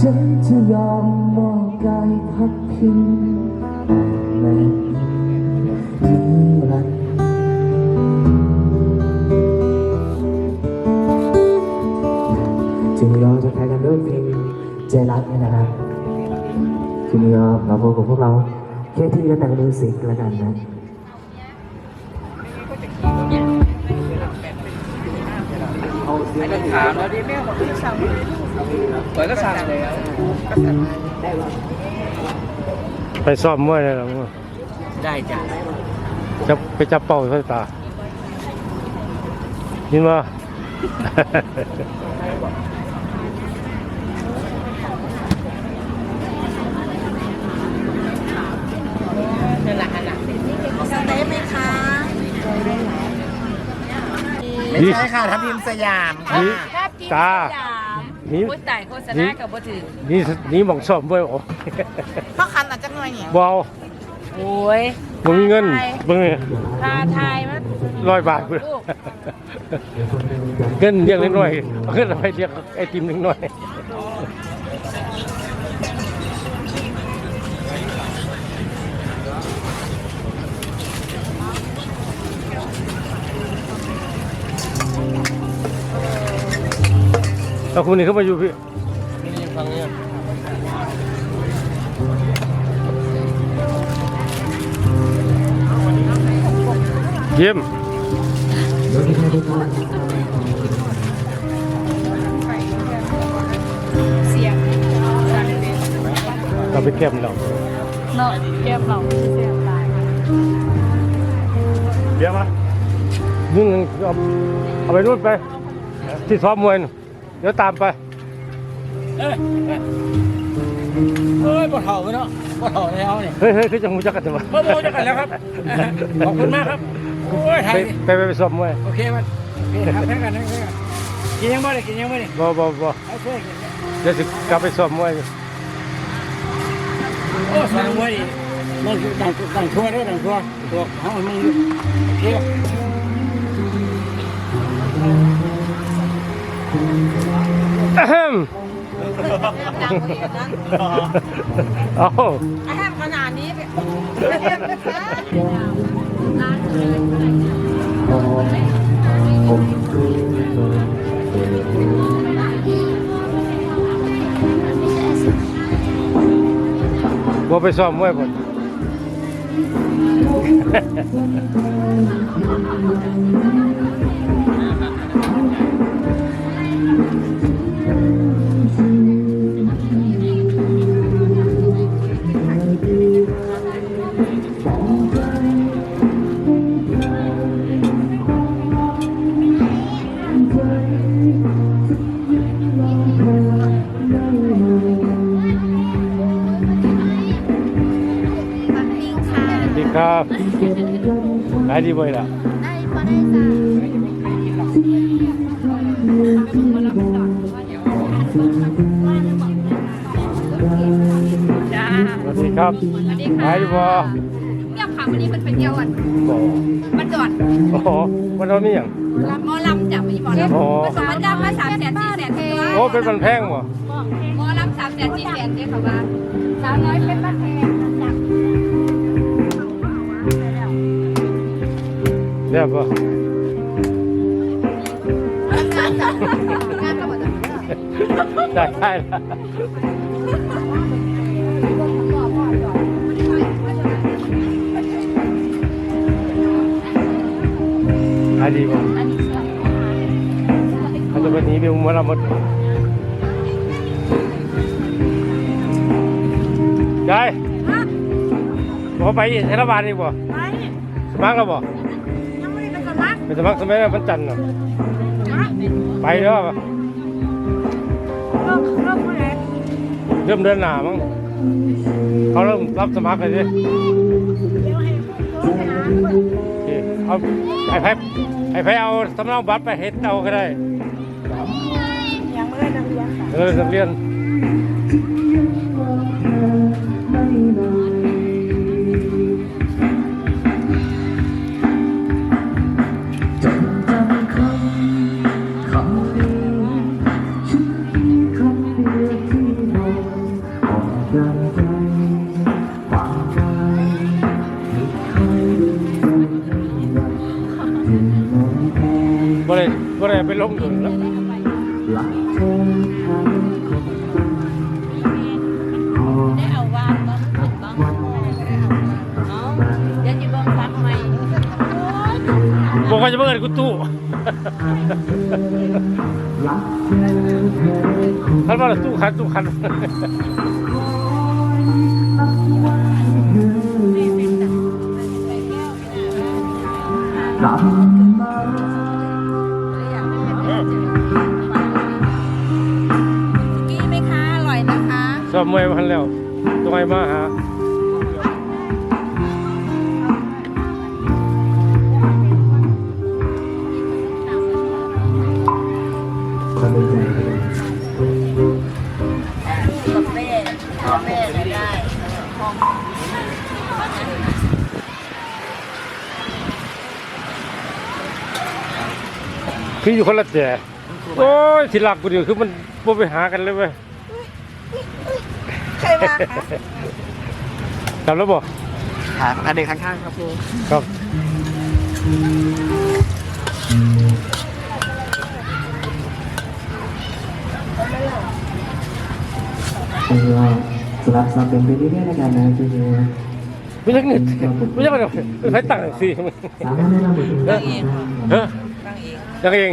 ฉันจะยอมมอบกายพักพิงแม้นิรันดร์จึงรอจะใครกันด้วยเพลงใจรักเนี่ยนะครับทีนี้ก็มาพบกับพวกเราแค่ที่จะแต่งมิวสิกแล้วกันนะไม่ต้องถามแล้วดิแม่บอกที่สั่ง เปิดก็สั่งแล้วไปซ้อมมวยเลยเหรอมึงได้จ้ะจะไปจับเป่าไฟตายินว่านั่นแหละนั่นแหละสเต๊ะไหมคะไม่ใช่ค่ะทับทิมสยามนี่ตา นี่พูดแต่โฆษณากับบ่ถือนี่นี่หมองซ้อมมวยออกพ่อคันอาจจะหน่อยเนี่ยบเอาโอ้ยบ่มีเงินเบิ่งนี่ทาทายมันร้อยบาทพุ่นเงินเรียกเล็กน้อยเอาเงินเอาไปเรียกไอติมเล็กน้อย แล้วคุณนี่เขามาอยู่พี่นี่ฟังเนี่ยเยี่ยมเสียงสั่นเป็นเราไปเก็บเราเนาะเก็บเราเสียงตายเดี๋ยวมานึ่งเอาเอาไปนู่นไป ที่ซ้อมมวยน่ะ เดี๋ยวตามไป เอ้ยเอ้ยบ่เถ่าเนาะบ่เถ่าแล้วเนี่ยเฮ้ยเฮ้ยคือจะหูจักกันจังวะเพิ่มโมจะกันแล้วครับขอบคุณมากครับ โอ้ยไทไปยไปไปไปซ้อมมวยโอเคมันโอเคครับแพ้กันแพ้กันกินยังบ่ได้กินยังบ่ได้บ่บ่บ่เอาช่วยกิน เดี๋ยวสิกลับไปซ้อมมวยโอ้สองมวยดิมันต่างต่างทั่วเด้ต่างทั่วตัวเขามันอยู่โอ เคอะแฮมดังเรียนนะเอาไอ้แฮมขนาดนี้ไปบ่ไปซ้อมมวยบ่ปั ขายดีบ่ล่ะได้บ่ได้จ้ะจ้าสวัสดีครับสวัสดีค่ะขายดีบ่เที่ยวค่ะวันนี้มันเป็นเที่ยวอะบ่มันจอดโอ้โหวันเรานี่หยังหมอลำจ้ะไม่ใช่หมอลำอ๋อมันสมจ้างมาสามแสนสี่แสนเองโอ้เป็นมันแพงบ่หมอลำสามแสนสี่แสนเนี่ยค่ะว่าสาวน้อยเป็นบ้านแพง เรียบบ่งานจ้ะงานก็หมดจ้ะได้ได้ละขายดีบ่อันนี้สวยเขาจะไปหนีไปอุมาละหมดยายบอไปเทศบาลอีกบ่ไปสมัครแล้วบ่ ไปสมัครไปสมัครสมัยวันจันทร์น่ะไปเด้อเริ่มเริ่มเมื่อไรเริ่มเดือนหน้ามั้งเขาเริ่มรับสมัครเลยสิเขาเปิดโอเคเอาไอ้ไผไอ้เอาสำเนาบัตรไปเฮ็ดเอาก็ได้ยังไม่ได้นักเรียนเออนักเรียน ลงดุนแล้วรักเธอทั้งคนขอได้เอาวานบ้างบ้างเอาเดี๋ยวจะเบิ่งพักใหม่บอกว่าจะเบิ่งกูตู้รักเธอเธอคนคันว่าตู้คันตู้คันกลั อบมวยพันแล้วต้องให้มาหาความเป็นจกาแฟกาแฟได้คืออยู่คนละแต่โอ้ยที่หลักกูเดียวคือมันบ่ไปหากันเลยเว้ย ใครมาคะกลับแล้วบอกครับอันเด็กข้างๆครับครูครับเออสำหรับสำหรับเป็นไปเรื่อยๆนะครับนะคือไม่ใช่เงินไม่ใช่อะไรใช้ตังค์สิสามารถได้รับผลประโยชน์เฮ้ยตั้งเองยังเอง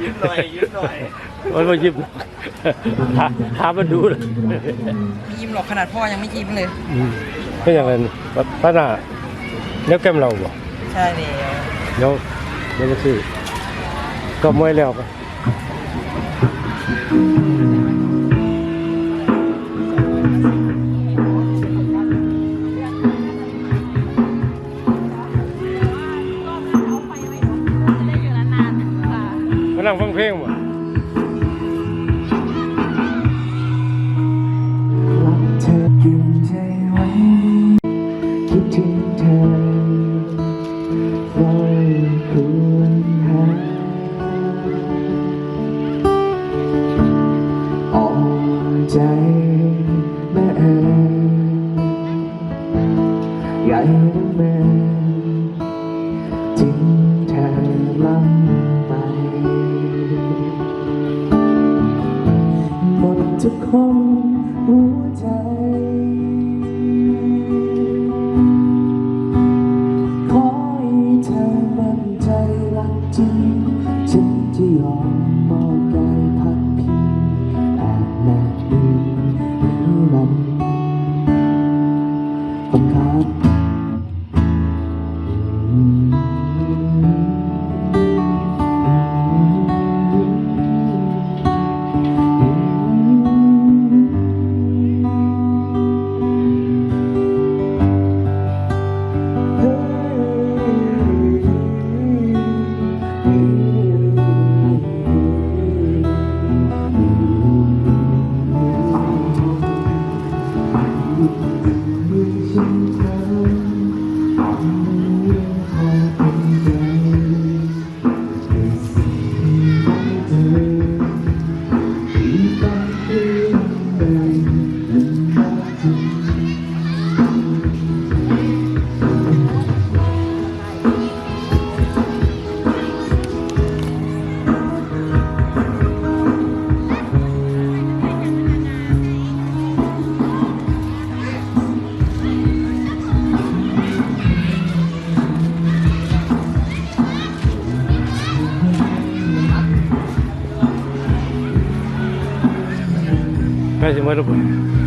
ยิ้มหน่อยยิ้มหน่อย มันมายิ้มหาหามาดูเลยไม่ยิ้มหรอกขนาดพ่อยังไม่ยิ้มเลยอืมก็อย่างนั้นป้าหน้าเดี๋ยวแก้มเราบ่ใช่แล้วเดี๋ยวเดี๋ยวจะซื้อก็มวยแล้วไปมานั่งฟังเพลงบ่ ใจแม่เอ๋ยใหญ่แม่ทิ้งเธอลำไปหมดทุกคนหัวใจ ใกล้